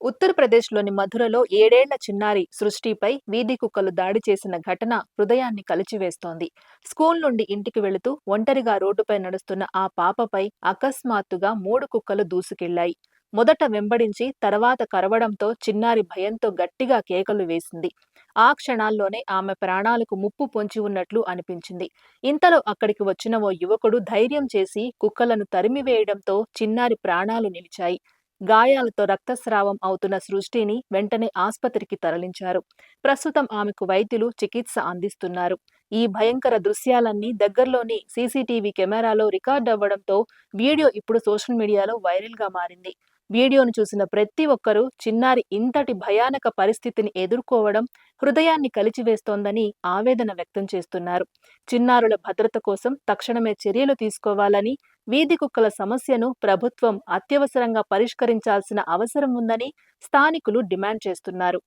ఉత్తరప్రదేశ్లోని మధురలో ఏడేళ్ళ చిన్నారి సృష్టిపై వీధి కుక్కలు దాడి చేసిన ఘటన హృదయాన్ని కలిచివేస్తోంది. స్కూల్ నుండి ఇంటికి వెళుతూ ఒంటరిగా రోడ్డుపై నడుస్తున్న ఆ పాపపై అకస్మాత్తుగా మూడు కుక్కలు దూసుకెళ్ళాయి. మొదట వెంబడించి తర్వాత కరవడంతో చిన్నారి భయంతో గట్టిగా కేకలు వేసింది. ఆ క్షణాల్లోనే ఆమె ప్రాణాలకు ముప్పు పొంచి ఉన్నట్లు అనిపించింది. ఇంతలో అక్కడికి వచ్చిన ఓ యువకుడు ధైర్యం చేసి కుక్కలను తరిమివేయడంతో చిన్నారి ప్రాణాలు నిలిచాయి. గాయాలతో రక్తస్రావం అవుతున్న సృష్టిని వెంటనే ఆస్పత్రికి తరలించారు. ప్రస్తుతం ఆమెకు వైద్యులు చికిత్స అందిస్తున్నారు. ఈ భయంకర దృశ్యాలన్నీ దగ్గరలోని సీసీటీవీ కెమెరాలో రికార్డ్ అవ్వడంతో వీడియో ఇప్పుడు సోషల్ మీడియాలో వైరల్గా మారింది. వీడియోను చూసిన ప్రతి ఒక్కరూ చిన్నారి ఇంతటి భయానక పరిస్థితిని ఎదుర్కోవడం హృదయాన్ని కలిచివేస్తోందని ఆవేదన వ్యక్తం చేస్తున్నారు. చిన్నారుల భద్రత కోసం తక్షణమే చర్యలు తీసుకోవాలని వీధి కుక్కల సమస్యను ప్రభుత్వం అత్యవసరంగా పరిష్కరించాల్సిన అవసరం ఉందని స్థానికులు డిమాండ్ చేస్తున్నారు.